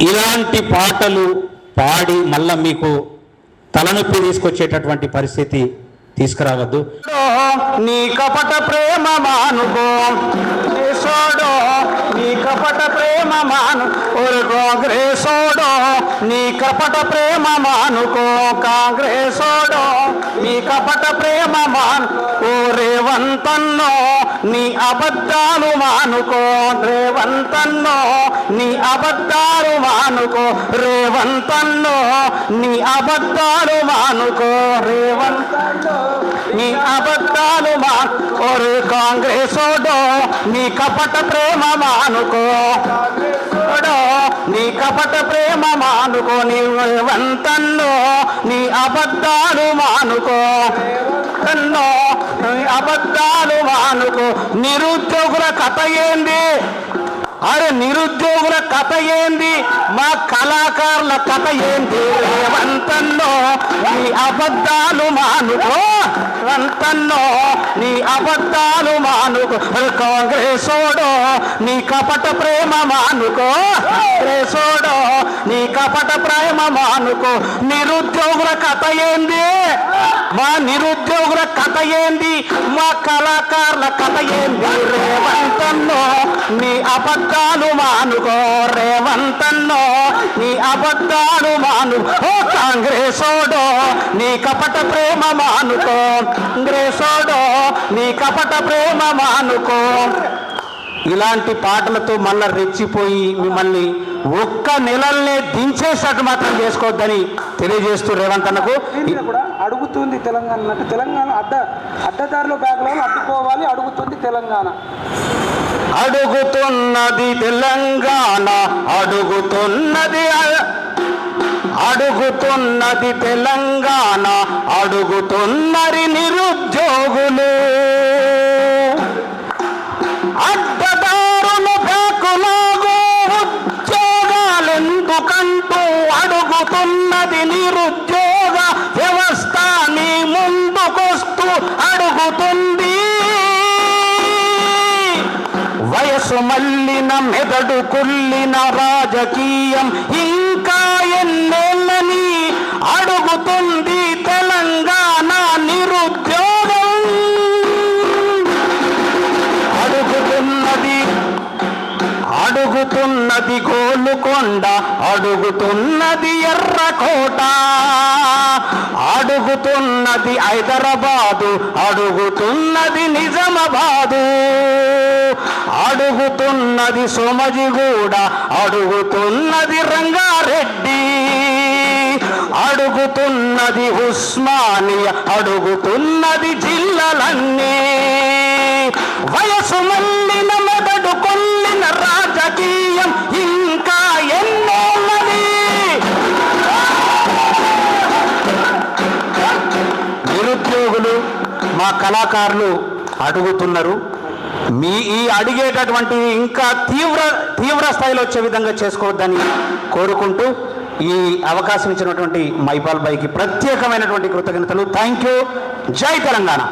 ఇలాంటి పాటలు పాడి మళ్ళా మీకు తలనొప్పి తీసుకొచ్చేటటువంటి పరిస్థితి తీసుకురావద్దు. నీ కపట ప్రేమ మానుకో. యేసోడో నీ కపట ప్రేమ మాను కాంగ్రెసోడో నీ కపట ప్రేమ మానుకో. కాంగ్రెసోడో నీ కపట ప్రేమ మాను ఓ రేవంతన్నో నీ అబద్ధాలు మానుకో రేవంతన్నో. నీ అబద్ధాలు మానుకో రేవంతన్నో. నీ అబద్ధాలు మానుకో రేవంతన్నో. నీ అబద్ధాలు మా ఓరు కాంగ్రెసోడో. నీ కపట ప్రేమ మానుకో నీ కపట ప్రేమ మానుకో నీ వంతన్నో నీ అబద్ధాలు మానుకో అబద్ధాలు మానుకో నిరుద్యోగుల కథ ఏంది? అరే నిరుద్యోగుల కథ ఏంది? మా కళాకారుల కథ ఏంది? రేవంతన్నో నీ అబద్ధాలు మానుకో. రంతన్నో నీ అబద్ధాలు మానుకో. కాంగ్రెస్ కాంగ్రెసోడో నీ కపట ప్రేమ మానుకో. కాంగ్రెసోడో నీ కపట ప్రేమ మానుకో నిరుద్యోగుల కథ ఏంది? మా నిరుద్యోగుల కథ ఏంది? మా కళాకారుల కథ ఏంది? రేవంతన్నో నీ అబద్ధాలు మానుకో. రేవంతన్నో నీ అబద్ధాలు మాను. ఓ కాంగ్రెసోడో నీ కపట ప్రేమ మానుకో. కాంగ్రెసోడో నీ కపట ప్రేమ మానుకో. ఇలాంటి పాటలతో మళ్ళా రెచ్చిపోయి మిమ్మల్ని ఒక్క నెలల్నే దించేసట్టు మాత్రం చేసుకోవద్దని తెలియజేస్తూ రేవంత్ అన్నకు అడుగుతుంది తెలంగాణ అంటే తెలంగాణ అడ్డ అడ్డదారిలో బ్యాగ్లను అడ్డుకోవాలి అడుగుతుంది తెలంగాణ. అడుగుతున్నది తెలంగాణ అడుగుతున్నది అడుగుతున్నది తెలంగాణ అడుగుతున్నది నిరుద్యోగులు. అడుగుతున్నది నిరుద్యోగ వ్యవస్థ నీ ముందుకొస్తూ అడుగుతుంది. వయసు మల్లిన మెదడు కుల్లిన రాజకీయం ఇంకా ఎన్నేళ్ళని అడుగుతుంది తెలంగాణ అడుగుతున్నది గోలుకొండ అడుగుతున్నది ఎర్రకోట. అడుగుతున్నది హైదరాబాదు అడుగుతున్నది నిజామాబాదు. అడుగుతున్నది సోమజిగూడ అడుగుతున్నది రంగారెడ్డి. అడుగుతున్నది ఉస్మానియా అడుగుతున్నది జిల్లలన్నీ. వయసు మా కళాకారులు అడుగుతున్నారు. మీ ఈ అడిగేటటువంటి ఇంకా తీవ్ర తీవ్ర స్థాయిలో వచ్చే విధంగా చేసుకోవద్దని కోరుకుంటూ ఈ అవకాశం ఇచ్చినటువంటి మైపాల్ బాయ్కి ప్రత్యేకమైనటువంటి కృతజ్ఞతలు. థ్యాంక్ యూ జై తెలంగాణ.